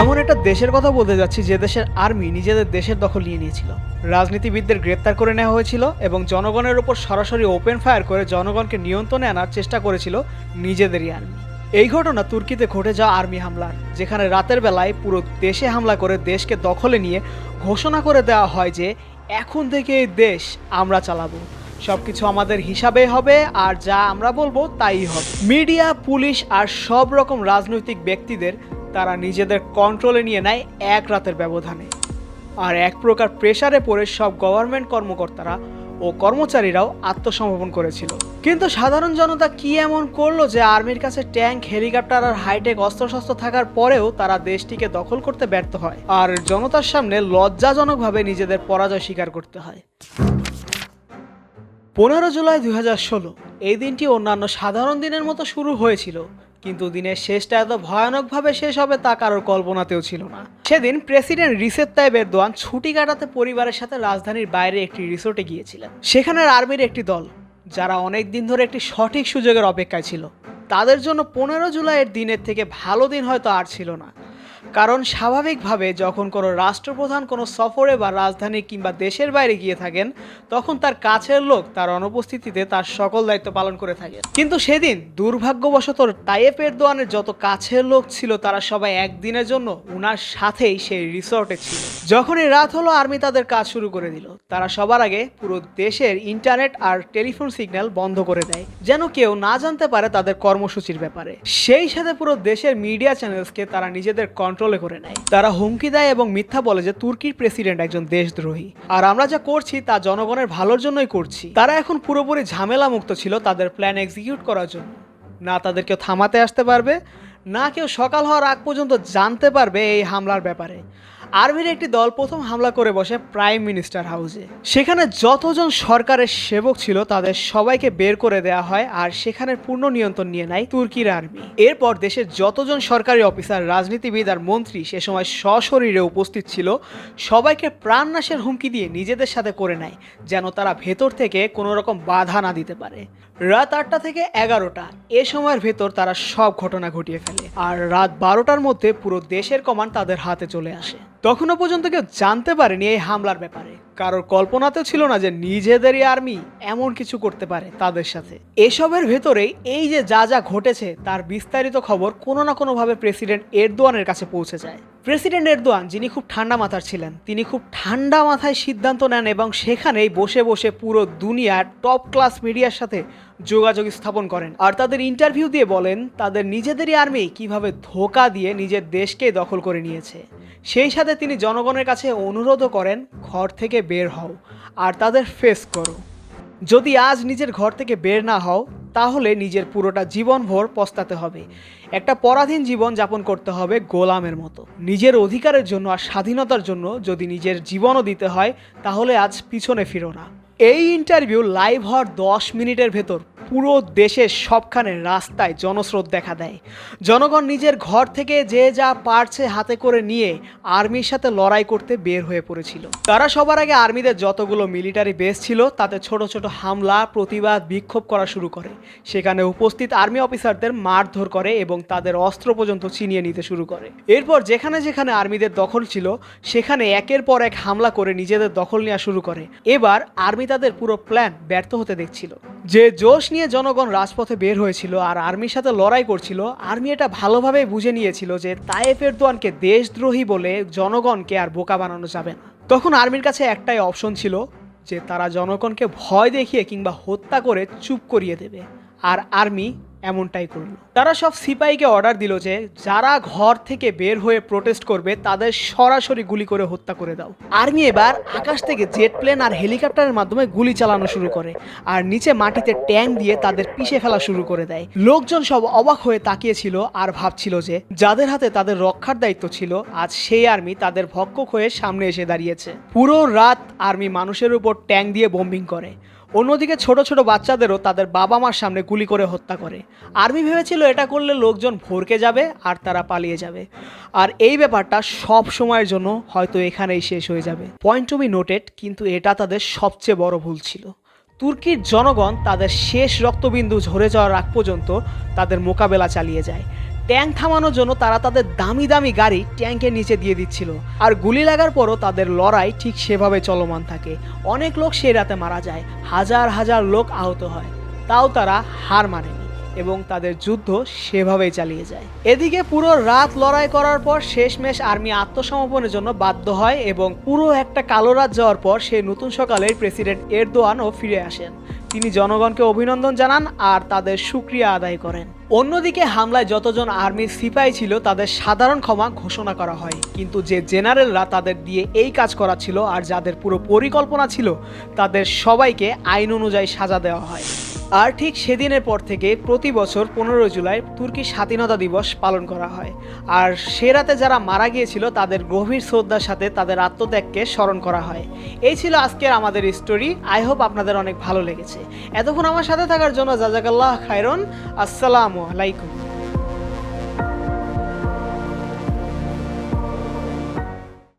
এমন একটা দেশের কথা বলতে যাচ্ছি যে দেশের আর্মি নিজেদের দেশের দখল নিয়ে নিয়েছিল। রাজনীতিবিদদের গ্রেপ্তার করে নেওয়া হয়েছিল এবং জনগণের উপর সরাসরি ওপেন ফায়ার করে জনগণকে নিয়ন্ত্রণে আনার চেষ্টা করেছিল নিজেদেরই আর্মি। এই ঘটনা তুর্কিতে ঘটে যাওয়া আর্মি হামলার, যেখানে রাতের বেলায় পুরো দেশে হামলা করে দেশকে দখলে নিয়ে ঘোষণা করে দেওয়া হয় যে, এখন থেকে এই দেশ আমরা চালাবো। সবকিছু আমাদের হিসাবে হবে আর যা আমরা বলব তাই হবে। মিডিয়া, পুলিশ আর সব রকম রাজনৈতিক ব্যক্তিদের তারা নিজেদের কন্ট্রোলে নিয়ে নেয় এক রাতের ব্যবধানে। আর এক প্রকার প্রেসারে পড়ে সব গভর্নমেন্ট কর্মকর্তারা ও কর্মচারীরাও আত্মসমর্পণ করেছিল। কিন্তু সাধারণ জনতা কি এমন করল যে আর্মির কাছে ট্যাঙ্ক হেলিকপ্টার আর হাইটেক অস্ত্রশস্ত্র থাকার পরেও তারা দেশটিকে দখল করতে ব্যর্থ হয়? আর জনতার সামনে লজ্জাজনকভাবে নিজেদের পরাজয় স্বীকার করতে হয়। পনেরো জুলাই দুই হাজার ষোলো। এই দিনটি অন্যান্য সাধারণ দিনের মতো শুরু হয়েছিল, কিন্তু দিনের শেষটা এত ভয়ানকভাবে শেষ হবে তা কারোর কল্পনাতেও ছিল না। সেদিন প্রেসিডেন্ট রিসেপ তাইব এরদোয়ান ছুটি কাটাতে পরিবারের সাথে রাজধানীর বাইরে একটি রিসোর্টে গিয়েছিলেন। সেখানের আর্মির একটি দল, যারা অনেক দিন ধরে একটি সঠিক সুযোগের অপেক্ষায় ছিল। তাদের জন্য পনেরো জুলাইয়ের দিনের থেকে ভালো দিন হয়তো আর ছিল না। কারণ স্বাভাবিকভাবে যখন কোনো রাষ্ট্রপ্রধান কোনো সফরে বা রাজধানী কিংবা দেশের বাইরে গিয়ে থাকেন, তখন তার কাছের লোক তার অনুপস্থিতিতে তার সকল দায়িত্ব পালন করে থাকে। কিন্তু সেদিন দুর্ভাগ্যবশত টাইপের এরদোয়ানের যত কাছের লোক ছিল, তারা সবাই একদিনের জন্য উনার সাথেই সেই রিসর্টে ছিল। যখনই রাত হলো, আর্মি তাদের কাজ শুরু করে দিল। তারা সবার আগে পুরো দেশের ইন্টারনেট আর টেলিফোন সিগন্যাল বন্ধ করে দেয়, যেন কেউ না জানতে পারে তাদের কর্মসূচির ব্যাপারে। সেই সাথে পুরো দেশের মিডিয়া চ্যানেলসকে তারা নিজেদের কন্ট্রোলে করে নেয়। তারা হুমকি দেয় এবং মিথ্যা বলে যে তুর্কির প্রেসিডেন্ট একজন দেশদ্রোহী। আর আমরা যা করছি তা জনগণের ভালোর জন্যই করছি। তারা এখন পুরোপুরি ঝামেলা মুক্ত ছিল তাদের প্ল্যান এক্সিকিউট করার জন্য। না তাদের কেউ থামাতে আসতে পারবে, না কেউ সকাল হওয়ার আগ পর্যন্ত জানতে পারবে এই হামলার ব্যাপারে। আর্মির একটি দল প্রথম হামলা করে বসে প্রাইম মিনিস্টার হাউসে সেখানে যতজন সরকারের সেবক ছিল, তাদের সবাইকে বের করে দেওয়া হয় আর সেখানের পূর্ণ নিয়ন্ত্রণ নিয়ে নেয় তুর্কির আর্মি। এরপর দেশের যতজন সরকারি অফিসার, রাজনীতিবিদ আর মন্ত্রী সে সময় সশরীরে উপস্থিত ছিল, সবাইকে প্রাণনাশের হুমকি দিয়ে নিজেদের সাথে করে নেয়, যেন তারা ভেতর থেকে কোনো রকম বাধা না দিতে পারে। রাত আটটা থেকে এগারোটা, এ সময়ের ভেতর তারা সব ঘটনা ঘটিয়ে ফেলে, আর রাত বারোটার মধ্যে পুরো দেশের কমান্ড তাদের হাতে চলে আসে। তখনও পর্যন্ত কেউ জানতে পারেনি এই হামলার ব্যাপারে। কারোর কল্পনাতেও ছিল না যে নিজেদেরই আর্মি এমন কিছু করতে পারে তাদের সাথে। এসবের ভেতরে এই যে যা যা ঘটেছে, তার বিস্তারিত খবর কোনো না কোনোভাবে প্রেসিডেন্ট এরদোয়ানের কাছে পৌঁছে যায়। প্রেসিডেন্ট এরদোয়ান, যিনি খুব ঠান্ডা মাথার ছিলেন, তিনি খুব ঠান্ডা মাথায় সিদ্ধান্ত নেন এবং সেখানেই বসে বসে পুরো দুনিয়ার টপ ক্লাস মিডিয়ার সাথে যোগাযোগ স্থাপন করেন। আর তাদের ইন্টারভিউ দিয়ে বলেন, তাদের নিজেদেরই আর্মি কীভাবে ধোকা দিয়ে নিজের দেশকে দখল করে নিয়েছে। সেই সাথে তিনি জনগণের কাছে অনুরোধও করেন, ঘর থেকে বের হও, আর তাদের ফেস করো। যদি আজ নিজের ঘর থেকে বের না হও তাহলে নিজের পুরোটা জীবনভর পস্তাতে হবে। একটা পরাধীন জীবন যাপন করতে হবে গোলামের মতো। নিজের অধিকারের জন্য আর স্বাধীনতার জন্য যদি নিজের জীবনও দিতে হয়, তাহলে আজ পিছনে ফিরো না। এই ইন্টারভিউ লাইভ হওয়ার দশ মিনিটের ভেতর পুরো দেশের সবখানে রাস্তায় জনস্রোত দেখা দেয়। জনগণ নিজের ঘর থেকে যে যা পারছে হাতে করে নিয়ে আর্মির সাথে লড়াই করতে বের হয়ে পড়েছিল। তারা সবার আগে আর্মিদের যতগুলো মিলিটারি বেস ছিল, তাতে ছোট ছোট হামলা, প্রতিবাদ, বিক্ষোভ করা শুরু করে। সেখানে উপস্থিত আর্মি অফিসারদের মারধর করে এবং তাদের অস্ত্র পর্যন্ত ছিনিয়ে নিতে শুরু করে। এরপর যেখানে যেখানে আর্মিদের দখল ছিল, সেখানে একের পর এক হামলা করে নিজেদের দখল নেওয়া শুরু করে। এবার আর্মি তাদের পুরো প্ল্যান ব্যর্থ হতে দেখছিল। যে জোশ নিয়ে জনগণ রাজপথে বের হয়েছিল আর আর্মির সাথে লড়াই করছিল, আর্মি এটা ভালোভাবে বুঝে নিয়েছিল যে তায়েফ এরদোয়ানকে দেশদ্রোহী বলে জনগণকে আর বোকা বানানো যাবে না। তখন আর্মির কাছে একটাই অপশন ছিল যে তারা জনগণকে ভয় দেখিয়ে কিংবা হত্যা করে চুপ করিয়ে দেবে। আর আর্মি এমনটাই করল। তারা সব সিপাহীকে অর্ডার দিল যে, যারা ঘর থেকে বের হয়ে প্রোটেস্ট করবে, তাদের সরাসরি গুলি করে হত্যা করে দাও। আর্মি এবার আকাশ থেকে জেট প্লেন আর হেলিকপ্টারের মাধ্যমে গুলি চালানো শুরু করে আর নিচে মাটিতে ট্যাঙ্ক দিয়ে তাদের পিষে ফেলা শুরু করে দেয়। লোকজন সব অবাক হয়ে তাকিয়েছিল আর ভাবছিল যে, যাদের হাতে তাদের রক্ষার দায়িত্ব ছিল, আজ সেই আর্মি তাদের ভক্ষক হয়ে সামনে এসে দাঁড়িয়েছে। পুরো রাত আর্মি মানুষের উপর ট্যাঙ্ক দিয়ে বোম্বিং করে। অন্যদিকে ছোট ছোট বাচ্চাদেরও তাদের বাবা মার সামনে গুলি করে হত্যা করে। আর্মি ভেবেছিল এটা করলে লোকজন ভরকে যাবে আর তারা পালিয়ে যাবে। আর এই ব্যাপারটা সব সময়ের জন্য হয়তো এখানেই শেষ হয়ে যাবে। পয়েন্ট টু বি নোটেড কিন্তু এটা তাদের সবচেয়ে বড় ভুল ছিল। তুর্কির জনগণ তাদের শেষ রক্তবিন্দু ঝরে যাওয়ার আগ পর্যন্ত তাদের মোকাবেলা চালিয়ে যায়। ট্যাঙ্ক থামানোর জন্য তারা তাদের দামি দামি গাড়ি ট্যাঙ্কের নিচে দিয়ে দিচ্ছিল। আর গুলি লাগার পরও তাদের লড়াই ঠিক সেভাবে চলমান থাকে। অনেক লোক সেই রাতে মারা যায়, হাজার হাজার লোক আহত হয়। তাও তারা হার মানেনি এবং তাদের যুদ্ধ সেভাবেই চালিয়ে যায়। এদিকে পুরো রাত লড়াই করার পর শেষমেশ আর্মি আত্মসমর্পণের জন্য বাধ্য হয় এবং পুরো একটা কালো রাত যাওয়ার পর সেই নতুন সকালের প্রেসিডেন্ট এরদোয়ানও ফিরে আসেন। তিনি জনগণকে অভিনন্দন জানান আর তাদের সুক্রিয়া আদায় করেন। অন্যদিকে হামলায় যতজন আর্মির সিপাহী ছিল, তাদের সাধারণ ক্ষমা ঘোষণা করা হয়। কিন্তু যে জেনারেলরা তাদের দিয়ে এই কাজ করা ছিল আর যাদের পুরো পরিকল্পনা ছিল, তাদের সবাইকে আইন অনুযায়ী সাজা দেওয়া হয়। আর ঠিক সেদিনের পর থেকে প্রতি বছর পনেরো জুলাই তুর্কি স্বাধীনতা দিবস পালন করা হয়। আর সে রাতে যারা মারা গিয়েছিল, তাদের গভীর শ্রদ্ধার সাথে তাদের আত্মত্যাগকে স্মরণ করা হয়। এই ছিল আজকের আমাদের স্টোরি আই হোপ আপনাদের অনেক ভালো লেগেছে। এতক্ষণ আমার সাথে থাকার জন্য জাজাকাল্লাহ খায়রন। আসসালামু আলাইকুম।